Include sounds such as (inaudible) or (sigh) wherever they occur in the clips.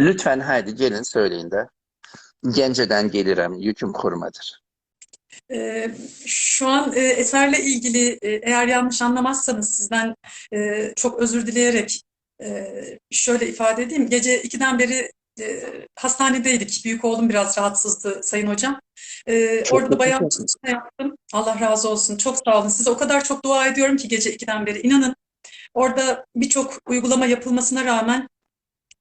Lütfen haydi gelin söyleyin de. Genceden gelirim, yüküm korumadır. Ee, şu an e, eserle ilgili e, eğer yanlış anlamazsanız sizden e, çok özür dileyerek e, şöyle ifade edeyim. Gece 2'den beri e, hastanedeydik. Büyük oğlum biraz rahatsızdı Sayın Hocam. E, Çok orada da bayağı çalışma yaptım. Allah razı olsun. Çok sağ olun. Size o kadar çok dua ediyorum ki gece 2'den beri. İnanın orada birçok uygulama yapılmasına rağmen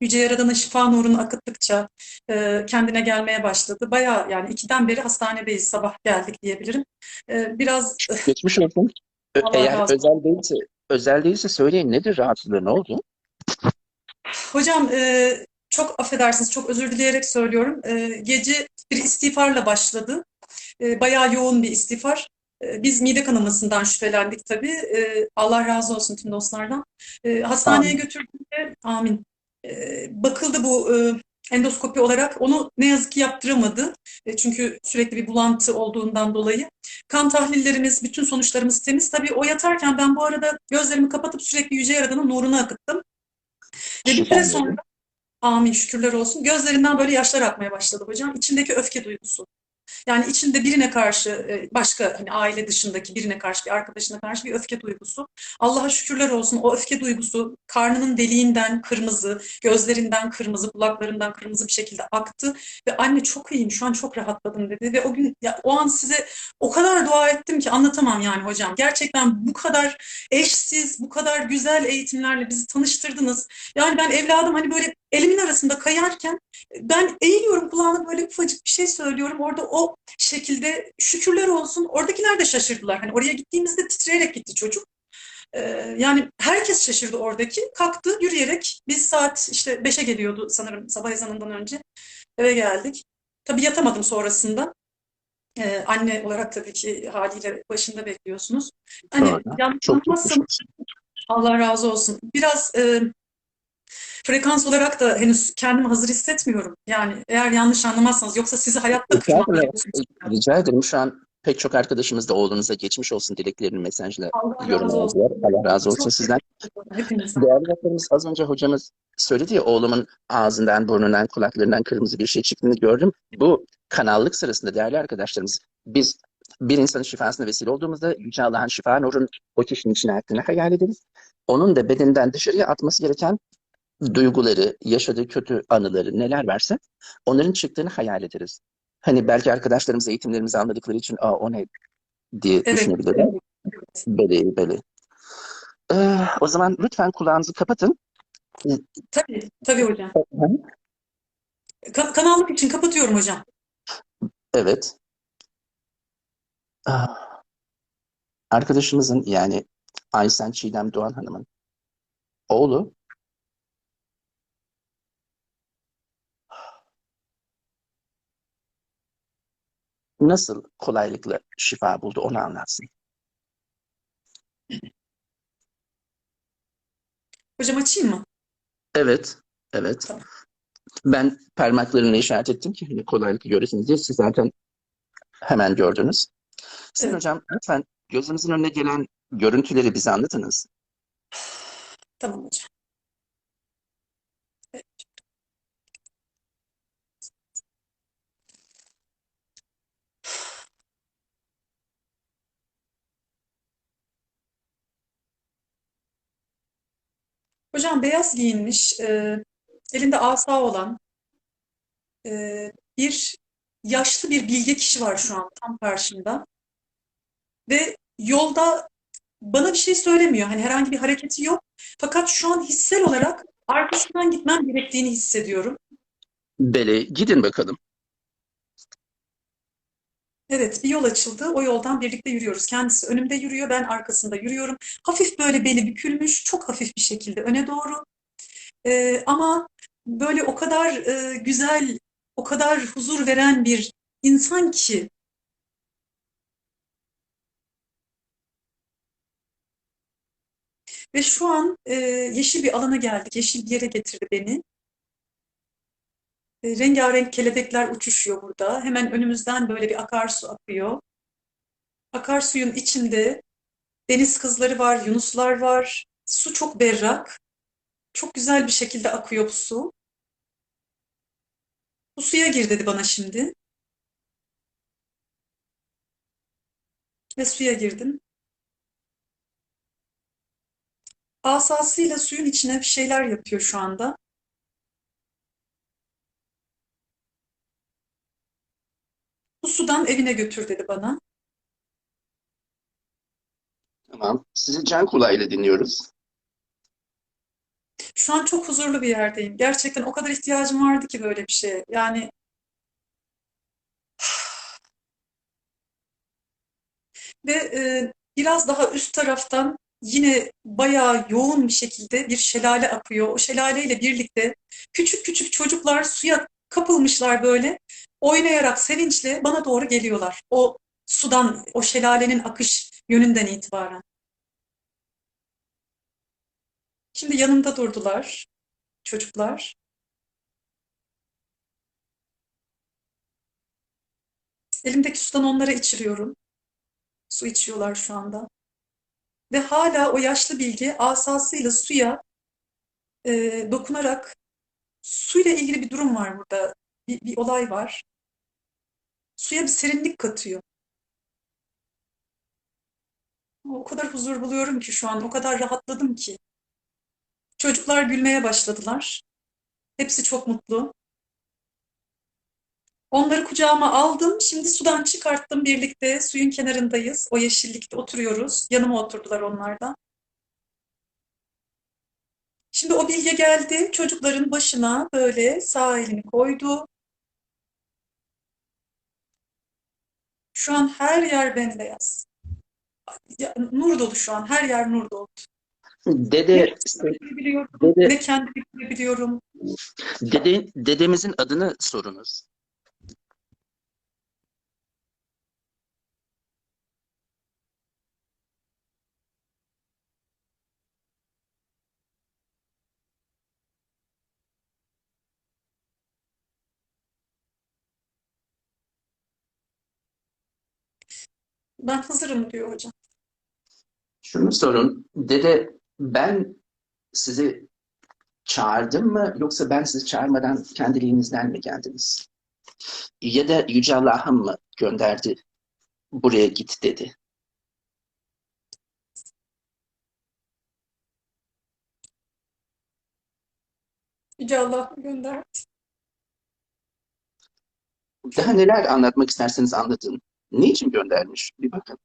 Yüce Yaradan'ın şifa nurunu akıttıkça e, kendine gelmeye başladı. Bayağı yani ikiden beri hastanedeyiz. Sabah geldik diyebilirim. E, biraz Geçmiş olsun. Allah Eğer razı özel değilse, özel değilse söyleyin nedir rahatsızlığı, ne oldu? Hocam e, çok affedersiniz, çok özür dileyerek söylüyorum. E, gece bir istiğfarla başladı. E, bayağı yoğun bir istiğfar. E, biz mide kanamasından şüphelendik tabii. E, Allah razı olsun tüm dostlardan. E, hastaneye Amin. götürdüğümde, amin. E, bakıldı bu e, endoskopi olarak. Onu ne yazık ki yaptıramadı. E, çünkü sürekli bir bulantı olduğundan dolayı. Kan tahlillerimiz, bütün sonuçlarımız temiz. Tabii o yatarken ben bu arada gözlerimi kapatıp sürekli Yüce Yaradan'ın nurunu akıttım. Ve bir süre sonra. Amin şükürler olsun. Gözlerinden böyle yaşlar akmaya başladı hocam. İçindeki öfke duygusu. Yani içinde birine karşı e, başka hani aile dışındaki birine karşı bir arkadaşına karşı bir öfke duygusu. Allah'a şükürler olsun o öfke duygusu karnının deliğinden kırmızı, gözlerinden kırmızı, kulaklarından kırmızı bir şekilde aktı ve anne çok iyiyim şu an çok rahatladım dedi ve o gün ya, o an size o kadar dua ettim ki anlatamam yani hocam. Gerçekten bu kadar eşsiz, bu kadar güzel eğitimlerle bizi tanıştırdınız. Yani ben evladım hani böyle elimin arasında kayarken ben eğiliyorum kulağına böyle ufacık bir şey söylüyorum. Orada o şekilde şükürler olsun. Oradakiler de şaşırdılar. Hani oraya gittiğimizde titreyerek gitti çocuk. Ee, yani herkes şaşırdı oradaki. Kalktı yürüyerek. Biz saat işte beşe geliyordu sanırım sabah ezanından önce. Eve geldik. Tabii yatamadım sonrasında. Ee, anne olarak tabii ki haliyle başında bekliyorsunuz. Hani olsun. Allah razı olsun. Biraz e, frekans olarak da henüz kendimi hazır hissetmiyorum. Yani eğer yanlış anlamazsanız yoksa sizi hayatta kırmam. Rica ederim. Şu an pek çok arkadaşımız da oğlunuza geçmiş olsun dileklerini mesajla Allah razı yorum olsun. aldılar. Allah razı olsun Çok sizden. Değerli dostlarımız az önce hocamız söyledi ya oğlumun ağzından, burnundan, kulaklarından kırmızı bir şey çıktığını gördüm. Bu kanallık sırasında değerli arkadaşlarımız biz bir insanın şifasına vesile olduğumuzda Yüce Allah'ın şifa nurun o kişinin içine aktığını hayal ederiz. Onun da bedeninden dışarıya atması gereken duyguları, yaşadığı kötü anıları neler varsa onların çıktığını hayal ederiz. Hani belki arkadaşlarımız eğitimlerimizi anladıkları için Aa, o ne diye Evet, düşünebilirler. Beli beli. Ee, o zaman lütfen kulağınızı kapatın. Tabii, tabii hocam. Ka- kanallık için kapatıyorum hocam. Evet. Ah, Arkadaşımızın yani Aysen Çiğdem Doğan Hanım'ın oğlu nasıl kolaylıkla şifa buldu onu anlatsın. Hocam açayım mı? Evet, evet. Tamam. Ben parmaklarımla işaret ettim ki hani kolaylıkla göresiniz diye siz zaten hemen gördünüz. Sayın Evet. hocam lütfen gözümüzün önüne gelen görüntüleri bize anlatınız. Tamam hocam. Hocam beyaz giyinmiş, e, elinde asa olan e, bir yaşlı bir bilge kişi var şu an tam karşımda. Ve yolda bana bir şey söylemiyor. Hani herhangi bir hareketi yok. Fakat şu an hissel olarak arkasından gitmem gerektiğini hissediyorum. Beli gidin bakalım. Evet, bir yol açıldı. O yoldan birlikte yürüyoruz. Kendisi önümde yürüyor, ben arkasında yürüyorum. Hafif böyle beli bükülmüş, çok hafif bir şekilde öne doğru. Ee, ama böyle o kadar e, güzel, o kadar huzur veren bir insan ki ve şu an e, yeşil bir alana geldik. Yeşil bir yere getirdi beni. E, rengarenk kelebekler uçuşuyor burada. Hemen önümüzden böyle bir akarsu akıyor. Akarsuyun içinde deniz kızları var, yunuslar var. Su çok berrak. Çok güzel bir şekilde akıyor bu su. Bu suya gir dedi bana şimdi. Ve suya girdim. Asasıyla suyun içine bir şeyler yapıyor şu anda. Sudan evine götür dedi bana. Tamam. Sizi can kulağıyla dinliyoruz. Şu an çok huzurlu bir yerdeyim. Gerçekten o kadar ihtiyacım vardı ki böyle bir şeye. Yani (sighs) ve e, biraz daha üst taraftan yine bayağı yoğun bir şekilde bir şelale akıyor. O şelaleyle birlikte küçük küçük çocuklar suya kapılmışlar böyle. Oynayarak sevinçle bana doğru geliyorlar. O sudan, o şelalenin akış yönünden itibaren. Şimdi yanımda durdular çocuklar. Elimdeki sudan onlara içiriyorum. Su içiyorlar şu anda. Ve hala o yaşlı bilge asasıyla suya e, dokunarak suyla ilgili bir durum var burada. Bir, bir olay var. Suya bir serinlik katıyor. O kadar huzur buluyorum ki şu an, o kadar rahatladım ki. Çocuklar gülmeye başladılar. Hepsi çok mutlu. Onları kucağıma aldım. Şimdi sudan çıkarttım birlikte. Suyun kenarındayız. O yeşillikte oturuyoruz. Yanıma oturdular onlar da. Şimdi o bilge geldi. Çocukların başına böyle sağ elini koydu. Şu an her yer bembeyaz. Ya, nur dolu şu an. Her yer nur dolu. Dede, Biliyorum. dede, Ne kendimi biliyorum. dede, dedemizin adını sorunuz. Ben hazırım diyor hocam. Şunu sorun. Dede, ben sizi çağırdım mı yoksa ben sizi çağırmadan kendiliğinizden mi geldiniz? Ya da Yüce Allah'ım mı gönderdi buraya git dedi. Yüce Allah gönderdi. Daha neler anlatmak isterseniz anlatın. Niçin göndermiş? Bir bakın.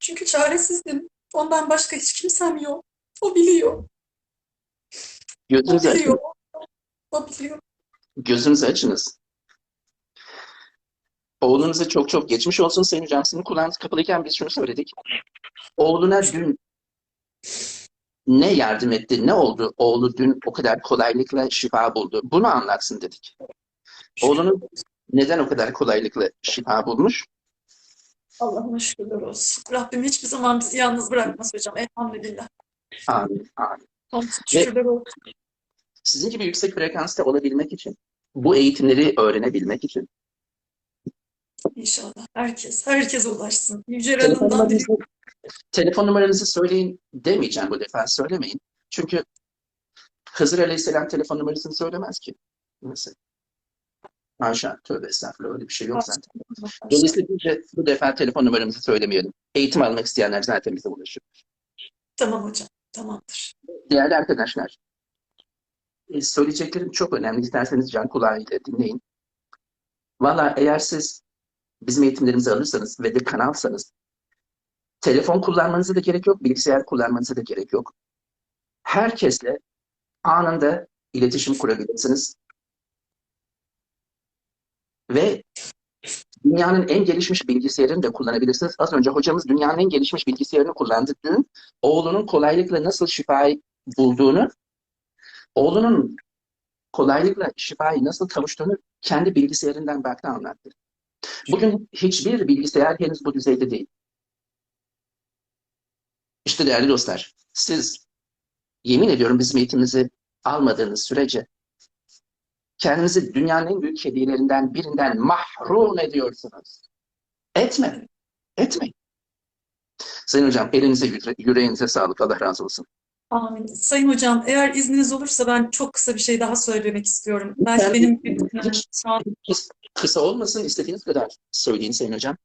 Çünkü çaresizdim. Ondan başka hiç kimsem yok. O biliyor. O Gözünüzü açın. biliyor. O biliyor. Gözünüzü açınız. Oğlunuza çok çok geçmiş olsun Sayın Hocam. Sizin kulağınız kapalıyken biz şunu söyledik. Oğluna dün ne yardım etti, ne oldu? Oğlu dün o kadar kolaylıkla şifa buldu. Bunu anlatsın dedik. Oğlunuz neden o kadar kolaylıkla şifa bulmuş? Allah'ıma şükürler olsun. Rabbim hiçbir zaman bizi yalnız bırakmaz hocam. Elhamdülillah. Amin, amin. Şükürler olsun. Sizin gibi yüksek frekansta olabilmek için, bu eğitimleri öğrenebilmek için İnşallah. Herkes, herkes ulaşsın. Yüce telefon Radım'dan telefon numaranızı söyleyin demeyeceğim bu defa söylemeyin. Çünkü Hızır Aleyhisselam telefon numarasını söylemez ki. Mesela. Haşa, tövbe estağfurullah öyle bir şey yok zaten. Dolayısıyla bu defa telefon numaramızı söylemeyelim. Eğitim almak isteyenler zaten bize ulaşır. Tamam hocam. Tamamdır. Değerli arkadaşlar, e, söyleyeceklerim çok önemli. İsterseniz can kulağıyla dinleyin. Valla eğer siz bizim eğitimlerimizi alırsanız ve de kanalsanız telefon kullanmanıza da gerek yok, bilgisayar kullanmanıza da gerek yok. Herkesle anında iletişim kurabilirsiniz. Ve dünyanın en gelişmiş bilgisayarını da kullanabilirsiniz. Az önce hocamız dünyanın en gelişmiş bilgisayarını kullandı dün. Oğlunun kolaylıkla nasıl şifayı bulduğunu, oğlunun kolaylıkla şifayı nasıl kavuştuğunu kendi bilgisayarından baktı anlattı. Bugün hiçbir bilgisayar henüz bu düzeyde değil. İşte değerli dostlar, siz yemin ediyorum bizim eğitimimizi almadığınız sürece kendinizi dünyanın en büyük hediyelerinden birinden mahrum ediyorsunuz. Etme. Etmeyin. Sayın hocam elinize yüre- yüreğinize sağlık. Allah razı olsun. Amin. Sayın hocam, eğer izniniz olursa ben çok kısa bir şey daha söylemek istiyorum. Belki Ben- benim Hiç- Kısa olmasın istediğiniz kadar söyleyin Sayın Hocam.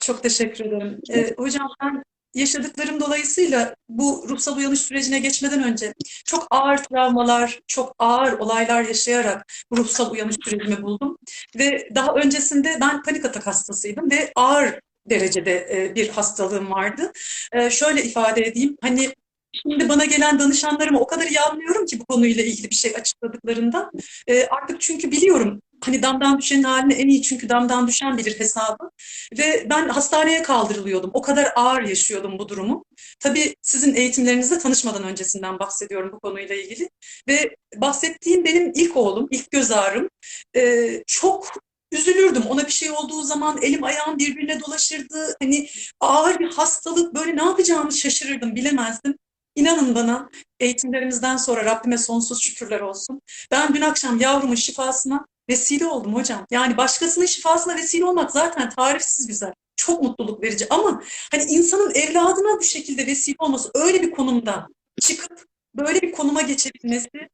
Çok teşekkür ederim. Ee, hocam ben yaşadıklarım dolayısıyla bu ruhsal uyanış sürecine geçmeden önce çok ağır travmalar, çok ağır olaylar yaşayarak bu ruhsal uyanış sürecimi buldum. Ve daha öncesinde ben panik atak hastasıydım ve ağır derecede e, bir hastalığım vardı. E, şöyle ifade edeyim, hani şimdi bana gelen danışanlarıma o kadar iyi anlıyorum ki bu konuyla ilgili bir şey açıkladıklarında. E, artık çünkü biliyorum hani damdan düşenin halini en iyi çünkü damdan düşen bilir hesabı. Ve ben hastaneye kaldırılıyordum. O kadar ağır yaşıyordum bu durumu. Tabii sizin eğitimlerinizde tanışmadan öncesinden bahsediyorum bu konuyla ilgili. Ve bahsettiğim benim ilk oğlum, ilk göz ağrım. Ee, çok üzülürdüm. Ona bir şey olduğu zaman elim ayağım birbirine dolaşırdı. Hani ağır bir hastalık, böyle ne yapacağımı şaşırırdım, bilemezdim. İnanın bana eğitimlerimizden sonra Rabbime sonsuz şükürler olsun. Ben dün akşam yavrumun şifasına vesile oldum hocam. Yani başkasının şifasına vesile olmak zaten tarifsiz güzel. Çok mutluluk verici ama hani insanın evladına bu şekilde vesile olması, öyle bir konumda çıkıp böyle bir konuma geçebilmesi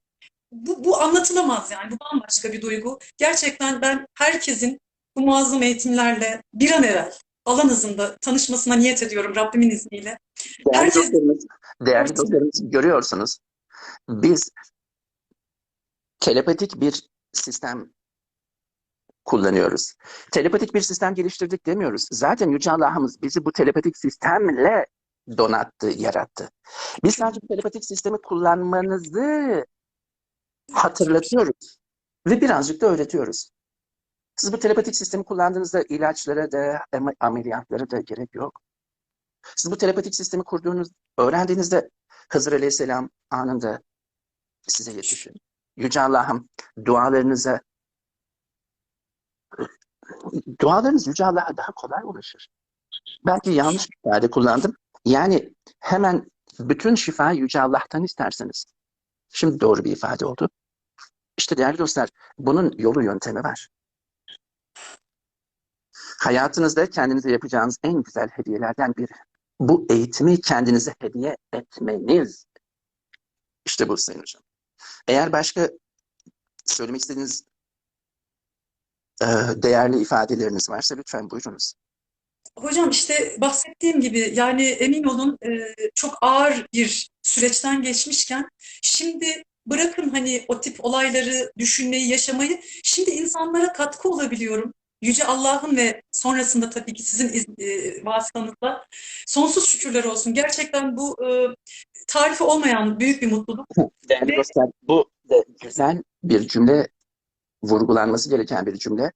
bu, bu anlatılamaz yani. Bu bambaşka bir duygu. Gerçekten ben herkesin bu muazzam eğitimlerle bir an evvel alan hızında tanışmasına niyet ediyorum Rabbimin izniyle. Değerli Herkes- dostlarımız, değerli dostlarımız görüyorsunuz. Biz telepatik bir sistem kullanıyoruz. Telepatik bir sistem geliştirdik demiyoruz. Zaten Yüce Allah'ımız bizi bu telepatik sistemle donattı, yarattı. Biz sadece telepatik sistemi kullanmanızı hatırlatıyoruz ve birazcık da öğretiyoruz. Siz bu telepatik sistemi kullandığınızda ilaçlara da ameliyatlara da gerek yok. Siz bu telepatik sistemi kurduğunuz, öğrendiğinizde Hızır Aleyhisselam anında size yetişir. Yüce Allah'ım dualarınıza dualarınız Yüce Allah'a daha kolay ulaşır. Belki yanlış bir ifade kullandım. Yani hemen bütün şifayı Yüce Allah'tan isterseniz. Şimdi doğru bir ifade oldu. İşte değerli dostlar, bunun yolu yöntemi var. Hayatınızda kendinize yapacağınız en güzel hediyelerden biri. Bu eğitimi kendinize hediye etmeniz. İşte bu Sayın Hocam. Eğer başka söylemek istediğiniz değerli ifadeleriniz varsa lütfen buyurunuz. Hocam işte bahsettiğim gibi yani emin olun e, çok ağır bir süreçten geçmişken şimdi bırakın hani o tip olayları düşünmeyi, yaşamayı şimdi insanlara katkı olabiliyorum. Yüce Allah'ın ve sonrasında tabii ki sizin iz, e, vasıtanızla sonsuz şükürler olsun. Gerçekten bu e, tarifi olmayan büyük bir mutluluk. Değerli Ve- dostlar, bu güzel bir cümle, vurgulanması gereken bir cümle.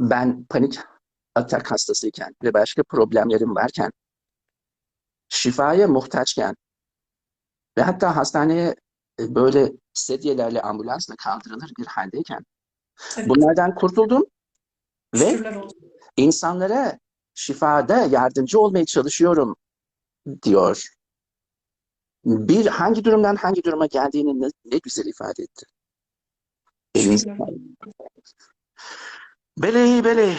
Ben panik atak hastasıyken ve başka problemlerim varken, şifaya muhtaçken ve hatta hastaneye e, böyle sedyelerle ambulansla kaldırılır bir haldeyken bunlardan kurtuldum ve olsun. insanlara şifada yardımcı olmaya çalışıyorum diyor. Bir hangi durumdan hangi duruma geldiğini ne, ne güzel ifade etti. Elinize Şükürler. sağlık. Beley beley.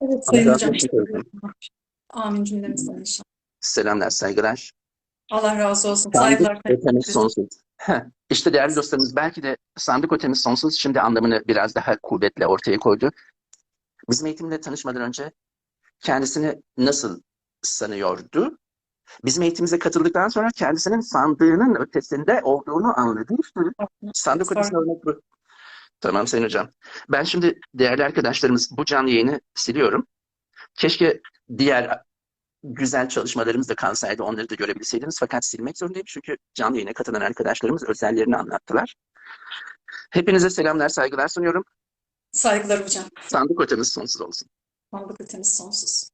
Evet Sayın Hocam. Amin cümlemizden inşallah. Selamlar, saygılar. Allah razı olsun. Sandık Saygılar. ötemiz sonsuz. İşte değerli dostlarımız belki de sandık ötemiz sonsuz şimdi anlamını biraz daha kuvvetle ortaya koydu. Bizim eğitimle tanışmadan önce kendisini nasıl sanıyordu? Bizim eğitimimize katıldıktan sonra kendisinin sandığının ötesinde olduğunu anladı. İşte sandık Fark- ötesi örnek. Tamam Sayın Hocam. Ben şimdi değerli arkadaşlarımız bu canlı yayını siliyorum. Keşke diğer güzel çalışmalarımız da kalsaydı onları da görebilseydiniz. Fakat silmek zorundayım çünkü canlı yayına katılan arkadaşlarımız özellerini anlattılar. Hepinize selamlar, saygılar sunuyorum. Saygılar hocam. Sandık ötemiz sonsuz olsun. Sandık ötemiz sonsuz.